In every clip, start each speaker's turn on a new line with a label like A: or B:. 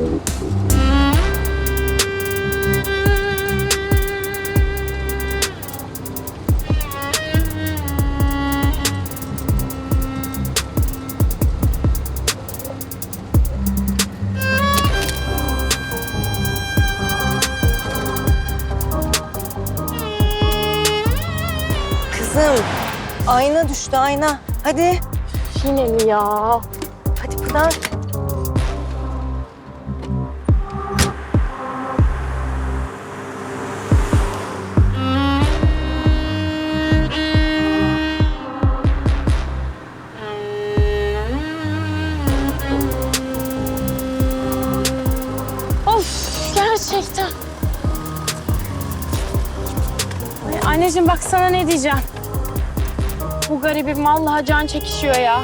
A: Kızım, ayna düştü ayna. Hadi.
B: Yine mi ya?
A: Hadi Pınar,
B: gerçekten. Ay, anneciğim bak sana ne diyeceğim. Bu garibim vallahi can çekişiyor ya.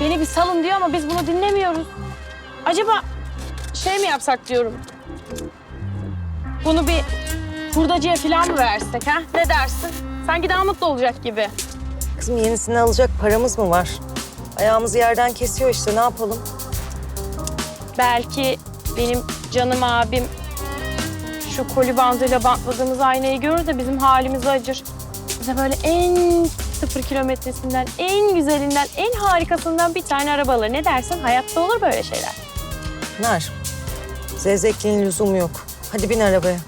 B: Beni bir salın diyor ama biz bunu dinlemiyoruz. Acaba şey mi yapsak diyorum. Bunu bir hurdacıya falan mı versek ha? Ne dersin? Sanki daha mutlu olacak gibi.
A: Kızım yenisini alacak paramız mı var? Ayağımızı yerden kesiyor işte ne yapalım?
B: Belki benim canım abim şu koli bandıyla bantladığımız aynayı görür de bizim halimizi acır. Bize böyle en sıfır kilometresinden, en güzelinden, en harikasından bir tane araba alır. Ne dersin? Hayatta olur böyle şeyler.
A: Pınar. Zevzekliğin lüzumu yok. Hadi bin arabaya.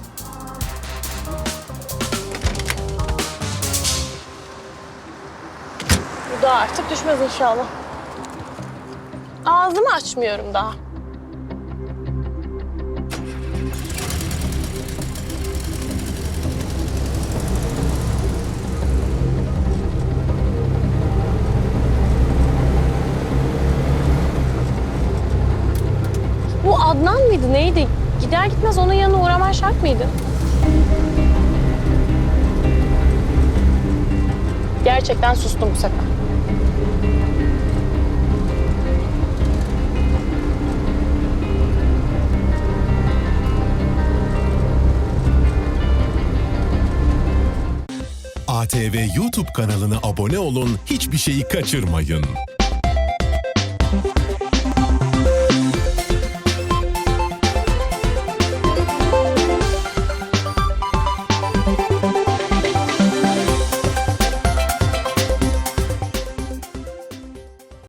B: Bu da artık düşmez inşallah. Ağzımı açmıyorum daha. Adnan mıydı neydi? Gider gitmez onun yanına uğraman şart mıydı? Gerçekten sustum bu sefer.
C: ATV YouTube kanalına abone olun, hiçbir şeyi kaçırmayın.